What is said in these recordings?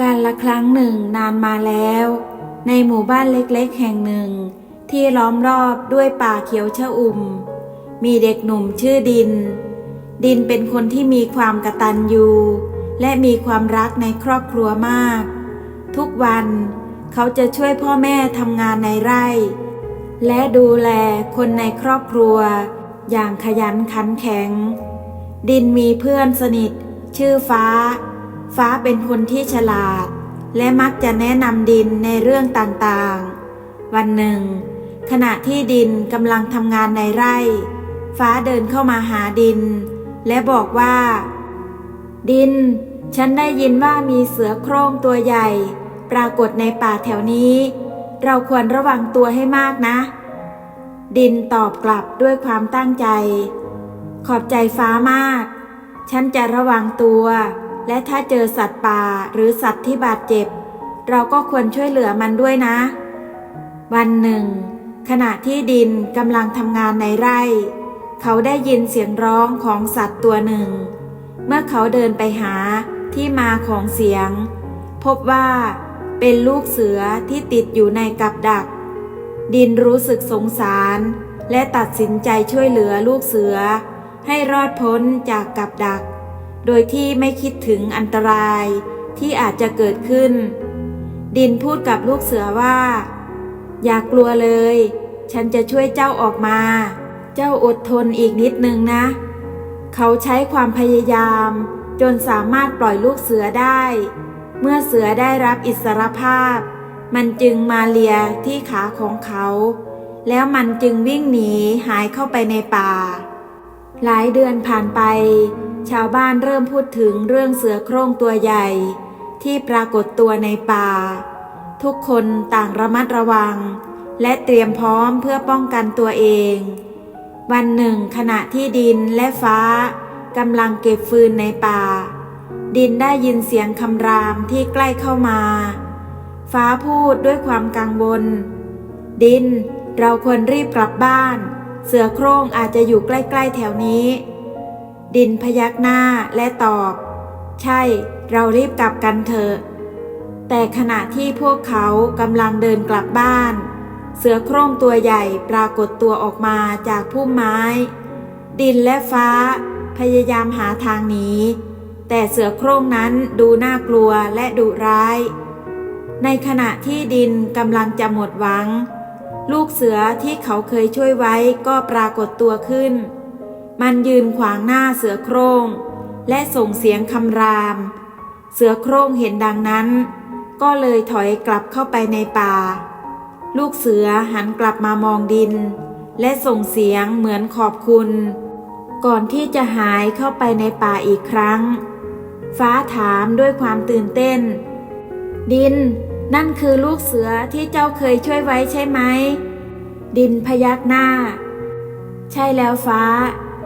การละครั้งหนึ่งนานมาแล้ว ในหมู่บ้านเล็กๆ แห่งหนึ่ง ที่ล้อมรอบด้วยป่าเขียวชะอุ่ม มีเด็กหนุ่มชื่อดิน ดินเป็นคนที่มีความกระตัญญูและมีความรักในครอบครัวมาก ทุกวันเขาจะช่วยพ่อแม่ทำงานในไร่ และดูแลคนในครอบครัว อย่างขยันขันแข็ง ดินมีเพื่อนสนิท ชื่อฟ้า ฟ้าเป็นคนที่ฉลาด และมักจะแนะนำดินในเรื่องต่างๆ วันหนึ่ง ขณะที่ดินกำลังทำงานในไร่ ฟ้าเดินเข้ามาหาดิน และบอกว่า ดิน ฉันได้ยินว่ามีเสือโคร่งตัวใหญ่ ปรากฏในป่าแถวนี้ เราควรระวังตัวให้มากนะ ดินตอบกลับด้วยความตั้งใจ ขอบใจฟ้ามาก ฉันจะระวังตัว และถ้าเจอสัตว์ป่าหรือสัตว์ที่บาดเจ็บ เราก็ควรช่วยเหลือมันด้วยนะ วันหนึ่ง ขณะที่ดินกำลังทำงานในไร่ เขาได้ยินเสียงร้องของสัตว์ตัวหนึ่ง เมื่อเขาเดินไปหาที่มาของเสียง พบว่าเป็นลูกเสือที่ติดอยู่ในกับดัก ดินรู้สึกสงสาร และตัดสินใจช่วยเหลือลูกเสือ ให้รอดพ้นจากกับดัก โดยที่ไม่คิดถึงอันตรายที่อาจจะเกิดขึ้น ดินพูดกับลูกเสือว่า อย่ากลัวเลย ฉันจะช่วยเจ้าออกมา เจ้าอดทนอีกนิดนึงนะ เขาใช้ความพยายาม จนสามารถปล่อยลูกเสือได้ เมื่อเสือได้รับอิสรภาพ มันจึงมาเลียที่ขาของเขา แล้วมันจึงวิ่งหนีหายเข้าไปในป่า หลายเดือนผ่านไป ชาวบ้านเริ่มพูดถึงเรื่องเสือโคร่งตัวใหญ่ ที่ปรากฏตัวในป่า ทุกคนต่างระมัดระวัง และเตรียมพร้อมเพื่อป้องกันตัวเอง วันหนึ่งขณะที่ดินและฟ้ากำลังเก็บฟืนในป่า ดินได้ยินเสียงคำรามที่ใกล้เข้ามา ฟ้าพูดด้วยความกังวล ดินเราควรรีบกลับบ้าน เสือโคร่งอาจจะอยู่ใกล้ ๆ แถวนี้ ดินพยักหน้าและตอบ ใช่ เรารีบกลับกันเถอะ แต่ขณะที่พวกเขากำลังเดินกลับบ้าน เสือโคร่งตัวใหญ่ปรากฏตัวออกมาจากพุ่มไม้ ดินและฟ้า พยายามหาทางหนีแต่เสือโคร่งนั้นดูน่ากลัวและดุร้าย ในขณะที่ดินกำลังจะหมดหวัง ลูกเสือที่เขาเคยช่วยไว้ก็ปรากฏตัวขึ้น มันยืนขวางหน้าเสือโคร่ง และส่งเสียงคำราม เสือโคร่งเห็นดังนั้น ก็เลยถอยกลับเข้าไปในป่า ลูกเสือหันกลับมามองดิน และส่งเสียงเหมือนขอบคุณ ก่อนที่จะหายเข้าไปในป่าอีกครั้ง ฟ้าถามด้วยความตื่นเต้น ดิน นั่นคือลูกเสือที่เจ้าเคยช่วยไว้ใช่ไหม ดินพยักหน้า ใช่แล้วฟ้า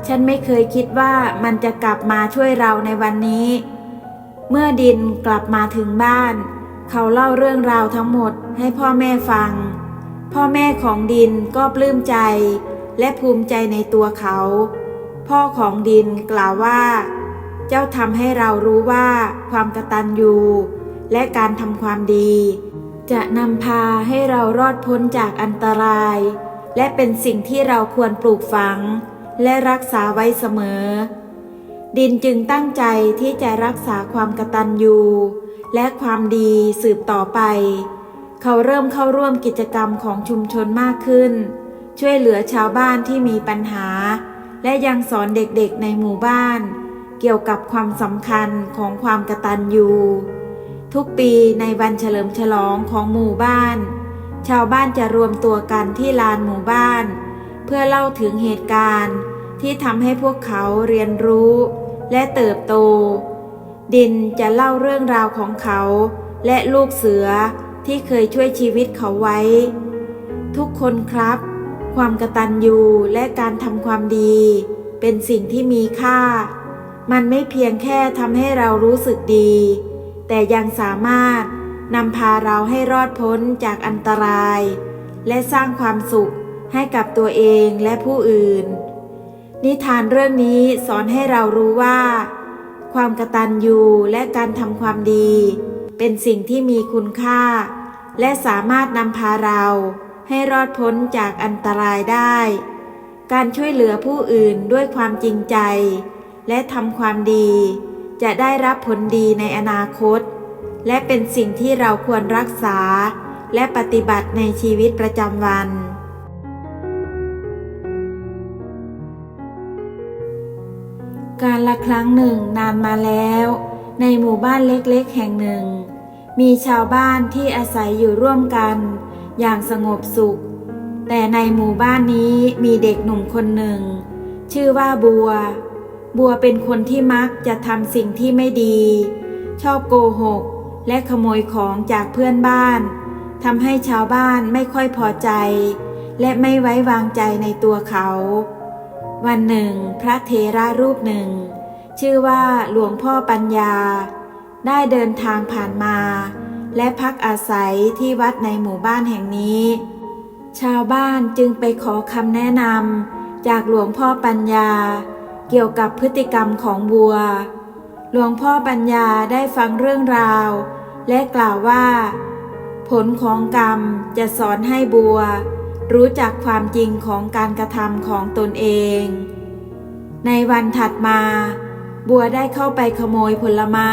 ฉันไม่เคยคิดว่ามันจะกลับมาช่วยเราในวันนี้ เมื่อดินกลับมาถึงบ้าน เขาเล่าเรื่องราวทั้งหมดให้พ่อแม่ฟัง พ่อแม่ของดินก็ปลื้มใจ และภูมิใจในตัวเขา พ่อของดินกล่าวว่า เจ้าทำให้เรารู้ว่าความกตัญญู และการทำความดี จะนำพาให้เรารอดพ้นจากอันตราย และเป็นสิ่งที่เราควรปลูกฝัง และรักษาไว้เสมอ ดินจึงตั้งใจที่จะรักษาความกตัญญูและความดีสืบต่อไป เขาเริ่มเข้าร่วมกิจกรรมของชุมชนมากขึ้น ช่วยเหลือชาวบ้านที่มีปัญหา และยังสอนเด็กๆในหมู่บ้าน เกี่ยวกับความสำคัญของความกตัญญู ทุกปีในวันเฉลิมฉลองของหมู่บ้าน ชาวบ้านจะรวมตัวกันที่ลานหมู่บ้าน เพื่อเล่าถึงเหตุการณ์ที่ทำให้พวกเขาเรียนรู้และเติบโต ดินจะเล่าเรื่องราวของเขา และลูกเสือที่เคยช่วยชีวิตเขาไว้ ทุกคนครับ ความกตัญญูและการทำความดี เป็นสิ่งที่มีค่า มันไม่เพียงแค่ทำให้เรารู้สึกดี แต่ยังสามารถนำพาเราให้รอดพ้นจากอันตราย และสร้างความสุขให้กับตัวเองและผู้อื่น นิทานเรื่องนี้สอนให้เรารู้ว่า ความกตัญญูและการทำความดี เป็นสิ่งที่มีคุณค่า และสามารถนำพาเราให้รอดพ้นจากอันตรายได้ การช่วยเหลือผู้อื่นด้วยความจริงใจ และทำความดี จะได้รับผลดีในอนาคต และเป็นสิ่งที่เราควรรักษา และปฏิบัติในชีวิตประจำวัน การละครั้งหนึ่งนานมาแล้ว ในหมู่บ้านเล็กๆ แห่งหนึ่ง มีชาวบ้านที่อาศัยอยู่ร่วมกัน อย่างสงบสุข แต่ในหมู่บ้านนี้มีเด็กหนุ่มคนหนึ่ง ชื่อว่าบัว บัวเป็นคนที่มักจะทำสิ่งที่ไม่ดี ชอบโกหก และขโมยของจากเพื่อนบ้านทำให้ชาวบ้านไม่ค่อยพอใจ และไม่ไว้วางใจในตัวเขา วันหนึ่ง พระเทระรูปหนึ่ง ชื่อว่าหลวงพ่อปัญญา ได้เดินทางผ่านมา และพักอาศัยที่วัดในหมู่บ้านแห่งนี้ ชาวบ้านจึงไปขอคำแนะนำจากหลวงพ่อปัญญา เกี่ยวกับพฤติกรรมของบัว หลวงพ่อปัญญาได้ฟังเรื่องราว และกล่าวว่า ผลของกรรมจะสอนให้บัว รู้จักความจริงของการกระทำของตนเอง ในวันถัดมา บัวได้เข้าไปขโมยผลไม้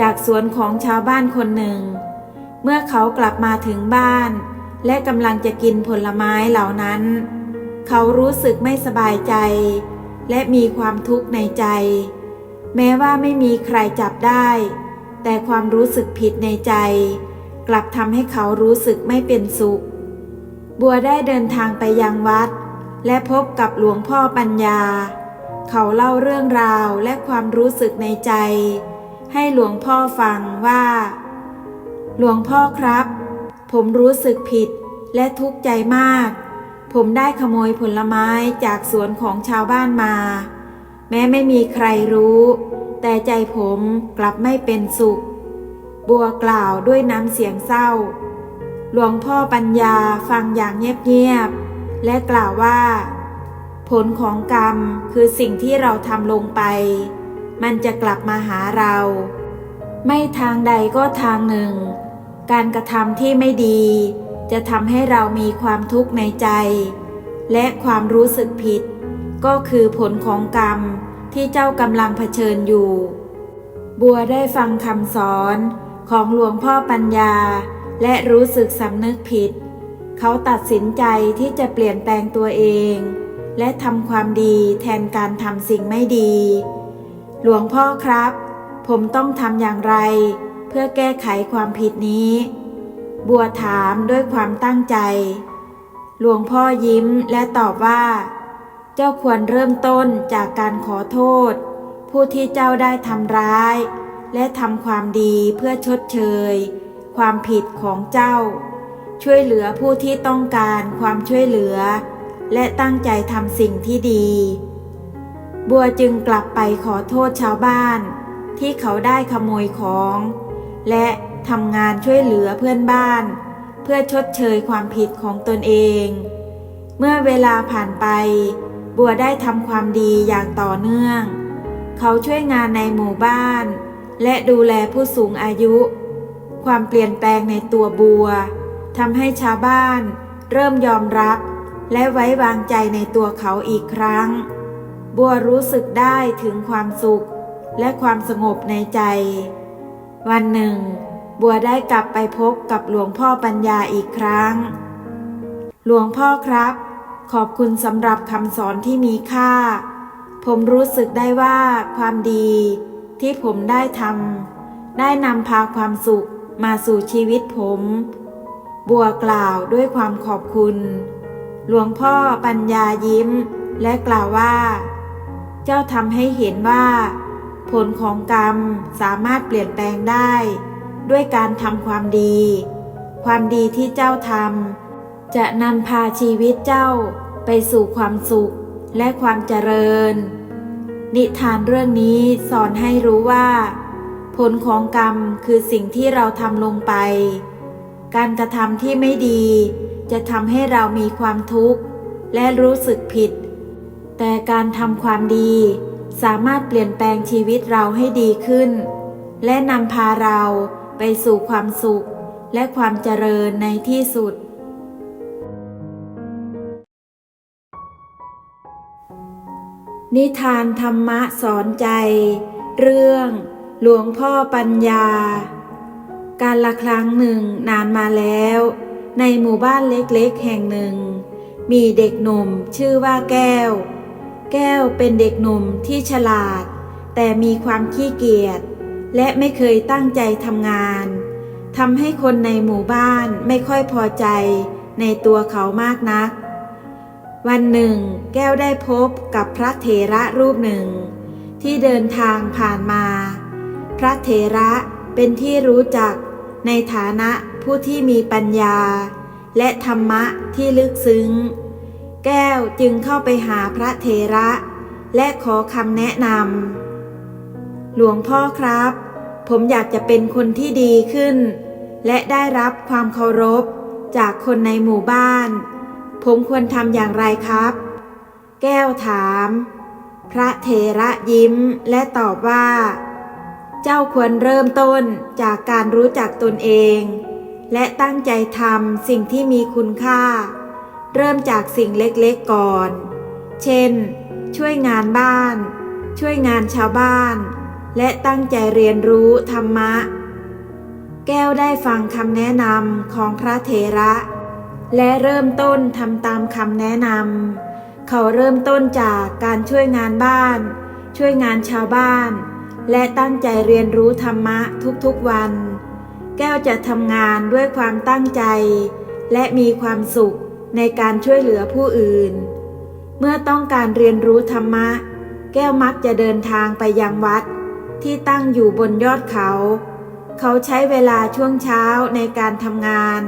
จากสวนของชาวบ้านคนหนึ่ง เมื่อเขากลับมาถึงบ้าน และกำลังจะกินผลไม้เหล่านั้น เขารู้สึกไม่สบายใจ และมีความทุกข์ในใจ แม้ว่าไม่มีใครจับได้ แต่ความรู้สึกผิดในใจ กลับทำให้เขารู้สึกไม่เป็นสุข บัวได้เดินทางไปยังวัด และพบกับหลวงพ่อปัญญา เขาเล่าเรื่องราวและความรู้สึกในใจ ให้หลวงพ่อฟังว่า หลวงพ่อครับ ผมรู้สึกผิดและทุกข์ใจมาก ผมได้ขโมยผลไม้จากสวนของชาวบ้านมา แม้ไม่มีใครรู้ แต่ใจผมกลับไม่เป็นสุข บัวกล่าวด้วยน้ำเสียงเศร้า หลวงพ่อปัญญาฟังอย่างเงียบๆ และกล่าวว่า ผลของกรรมคือสิ่งที่เราทำลงไป มันจะกลับมาหาเรา ไม่ทางใดก็ทางหนึ่ง การกระทำที่ไม่ดี จะทำให้เรามีความทุกข์ในใจ และความรู้สึกผิด ก็คือผลของกรรมที่เจ้ากำลังเผชิญอยู่ บัวได้ฟังคำสอนของหลวงพ่อปัญญา และรู้สึกสำนึกผิด เขาตัดสินใจที่จะเปลี่ยนแปลงตัวเอง และทำความดีแทนการทำสิ่งไม่ดี หลวงพ่อครับ ผมต้องทำอย่างไร เพื่อแก้ไขความผิดนี้ บัวถามด้วยความตั้งใจ หลวงพ่อยิ้มและตอบว่า เจ้าควรเริ่มต้นจากการขอโทษ ผู้ที่เจ้าได้ทำร้าย และทำความดีเพื่อชดเชย ความผิดของเจ้า ช่วยเหลือผู้ที่ต้องการความช่วยเหลือ และตั้งใจทำสิ่งที่ดี บัวจึงกลับไปขอโทษชาวบ้าน ที่เขาได้ขโมยของ และ ทำงานช่วยเหลือเพื่อนบ้าน เพื่อชดเชยความผิดของตนเอง เมื่อเวลาผ่านไป บัวได้ทำความดีอย่างต่อเนื่อง เขาช่วยงานในหมู่บ้าน และดูแลผู้สูงอายุ ความเปลี่ยนแปลงในตัวบัวทำให้ชาวบ้าน เริ่มยอมรับและไว้วางใจในตัวเขาอีกครั้ง บัวรู้สึกได้ถึงความสุขและความสงบในใจ วันหนึ่ง บัวได้กลับไปพบกับหลวงพ่อปัญญาอีกครั้ง หลวงพ่อครับ ขอบคุณสำหรับคำสอนที่มีค่า ผมรู้สึกได้ว่าความดีที่ผมได้ทำได้นำพาความสุขมาสู่ชีวิตผม บัวกล่าวด้วยความขอบคุณ หลวงพ่อปัญญายิ้ม และกล่าวว่า เจ้าทำให้เห็นว่า ผลของกรรมสามารถเปลี่ยนแปลงได้ ด้วยการทำความดี ความดีที่เจ้าทำจะนำพาชีวิตเจ้าไปสู่ความสุขและความเจริญ นิทานเรื่องนี้สอนให้รู้ว่า ผลของกรรมคือสิ่งที่เราทำลงไป การกระทำที่ไม่ดี จะทำให้เรามีความทุกข์ และรู้สึกผิด แต่การทำความดีสามารถเปลี่ยนแปลงชีวิตเราให้ดีขึ้น และนำพาเรา ไปสู่ความสุขและความเจริญในที่สุด นิทานธรรมะสอนใจ เรื่อง หลวงพ่อปัญญา การละครั้งหนึ่งนานมาแล้ว ในหมู่บ้านเล็กๆ แห่งหนึ่ง มีเด็กหนุ่มชื่อว่าแก้ว แก้วเป็นเด็กหนุ่มที่ฉลาด แต่มีความขี้เกียจ และไม่เคยตั้งใจทำงานทำให้คนในหมู่บ้านไม่ค่อยพอใจในตัวเขามากนัก วันหนึ่ง แก้วได้พบกับพระเถระรูปหนึ่ง ที่เดินทางผ่านมา พระเถระเป็นที่รู้จักในฐานะผู้ที่มีปัญญา และธรรมะที่ลึกซึ้ง แก้วจึงเข้าไปหาพระเถระ และขอคำแนะนำ หลวงพ่อครับ ผมอยากจะเป็นคนที่ดีขึ้น และได้รับความเคารพ จากคนในหมู่บ้าน ผมควรทำอย่างไรครับ แก้วถาม พระเถระยิ้มและตอบว่า เจ้าควรเริ่มต้นจากการรู้จักตนเอง และตั้งใจทำสิ่งที่มีคุณค่า เริ่มจากสิ่งเล็กๆก่อน เช่น ช่วยงานบ้าน ช่วยงานชาวบ้าน และตั้งใจเรียนรู้ธรรมะ แก้วได้ฟังคำแนะนำของพระเถระ และเริ่มต้นทำตามคำแนะนำเขาเริ่มต้นจากการช่วยงานบ้าน ช่วยงานชาวบ้าน และตั้งใจเรียนรู้ธรรมะทุกๆวัน แก้วจะทำงานด้วยความตั้งใจ และมีความสุขในการช่วยเหลือผู้อื่น เมื่อต้องการเรียนรู้ธรรมะ แก้วมักจะเดินทางไปยังวัด ที่ตั้งอยู่บนยอดเขา เขาใช้เวลาช่วงเช้าในการทำงาน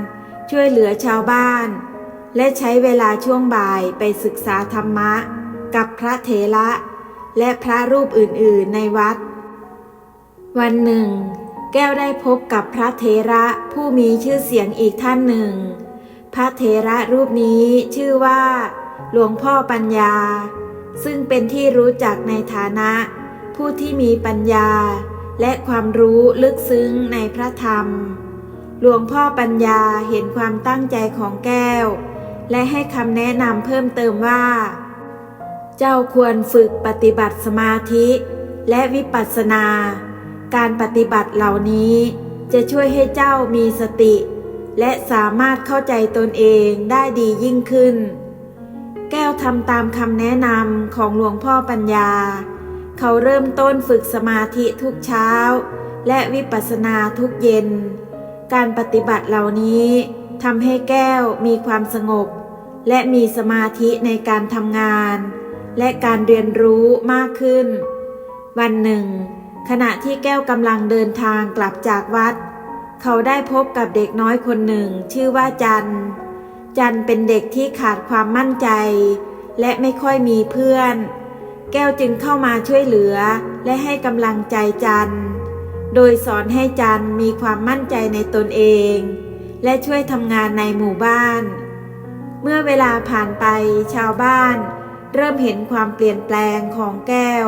ช่วยเหลือชาวบ้าน และใช้เวลาช่วงบ่ายไปศึกษาธรรมะ กับพระเถระและพระรูปอื่นๆในวัด วันหนึ่ง แก้วได้พบกับพระเถระผู้มีชื่อเสียงอีกท่านหนึ่ง พระเถระรูปนี้ชื่อว่า หลวงพ่อปัญญา ซึ่งเป็นที่รู้จักในฐานะ ผู้ที่มีปัญญาและความรู้ลึกซึ้งในพระธรรม หลวงพ่อปัญญาเห็นความตั้งใจของแก้ว และให้คำแนะนำเพิ่มเติมว่า เจ้าควรฝึกปฏิบัติสมาธิ และวิปัสสนา การปฏิบัติเหล่านี้จะช่วยให้เจ้ามีสติ และสามารถเข้าใจตนเองได้ดียิ่งขึ้น แก้วทำตามคำแนะนำของหลวงพ่อปัญญา เขาเริ่มต้นฝึกสมาธิทุกเช้า และวิปัสสนาทุกเย็น การปฏิบัติเหล่านี้ทำให้แก้วมีความสงบ และมีสมาธิในการทำงาน และการเรียนรู้มากขึ้น วันหนึ่ง ขณะที่แก้วกำลังเดินทางกลับจากวัด เขาได้พบกับเด็กน้อยคนหนึ่งชื่อว่าจัน จันเป็นเด็กที่ขาดความมั่นใจ และไม่ค่อยมีเพื่อน แก้วจึงเข้ามาช่วยเหลือและให้กำลังใจจัน โดยสอนให้จันมีความมั่นใจในตนเอง และช่วยทำงานในหมู่บ้าน เมื่อเวลาผ่านไปชาวบ้าน เริ่มเห็นความเปลี่ยนแปลงของแก้ว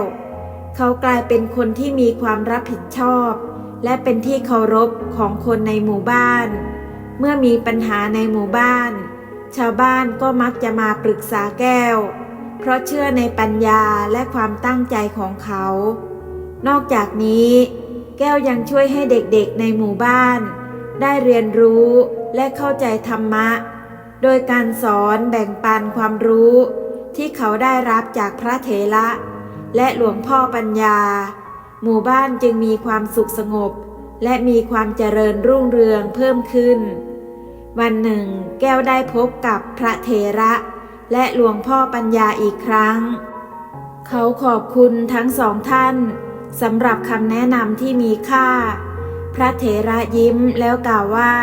เขากลายเป็นคนที่มีความรับผิดชอบ และเป็นที่เคารพของคนในหมู่บ้าน เมื่อมีปัญหาในหมู่บ้าน ชาวบ้านก็มักจะมาปรึกษาแก้ว เพราะเชื่อในปัญญาและความตั้งใจของเขา นอกจากนี้ แก้วยังช่วยให้เด็กๆในหมู่บ้าน ได้เรียนรู้และเข้าใจธรรมะ โดยการสอนแบ่งปันความรู้ ที่เขาได้รับจากพระเถระ และหลวงพ่อปัญญา หมู่บ้านจึงมีความสุขสงบ และมีความเจริญรุ่งเรืองเพิ่มขึ้น วันหนึ่ง แก้วได้พบกับพระเถระ และหลวงพ่อปัญญาอีกครั้ง เขาขอบคุณทั้งสองท่านสำหรับคำแนะนำที่มีค่า พระเถระยิ้มแล้วกล่าวว่า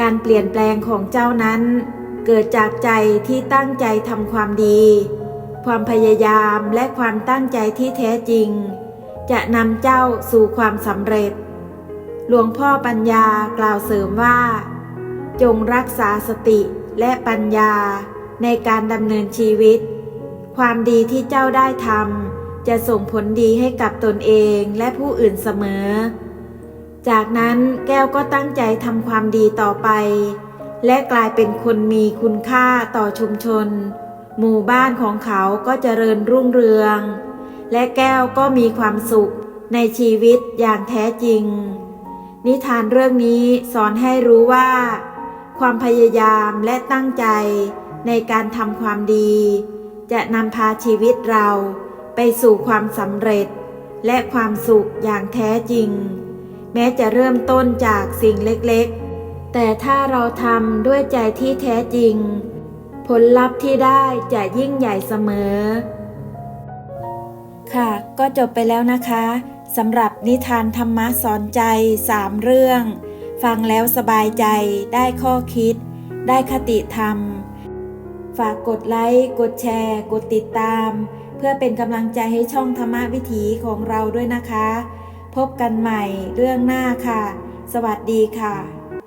การเปลี่ยนแปลงของเจ้านั้น เกิดจากใจที่ตั้งใจทำความดี ความพยายามและความตั้งใจที่แท้จริง จะนำเจ้าสู่ความสำเร็จ หลวงพ่อปัญญากล่าวเสริมว่า จงรักษาสติและปัญญา ในการดำเนินชีวิต ความดีที่เจ้าได้ทำจะส่งผลดีให้กับตนเองและผู้อื่นเสมอ จากนั้นแก้วก็ตั้งใจทำความดีต่อไป และกลายเป็นคนมีคุณค่าต่อชุมชน หมู่บ้านของเขาก็เจริญรุ่งเรือง และแก้วก็มีความสุขในชีวิตอย่างแท้จริง นิทานเรื่องนี้สอนให้รู้ว่า ความพยายามและตั้งใจ ในการทำความดี จะนำพาชีวิตเราไปสู่ความสำเร็จ และความสุขอย่างแท้จริง แม้จะเริ่มต้นจากสิ่งเล็กๆ แต่ถ้าเราทำด้วยใจที่แท้จริง ผลลัพธ์ที่ได้จะยิ่งใหญ่เสมอ ค่ะ ก็จบไปแล้วนะคะสำหรับนิทานธรรมะสอนใจสามเรื่อง ฟังแล้วสบายใจได้ข้อคิด ได้คติธรรม ฝากกดไลค์ กดแชร์ กดติดตาม เพื่อเป็นกำลังใจให้ช่องธรรมะวิถีของเราด้วยนะคะ พบกันใหม่เรื่องหน้าค่ะ สวัสดีค่ะ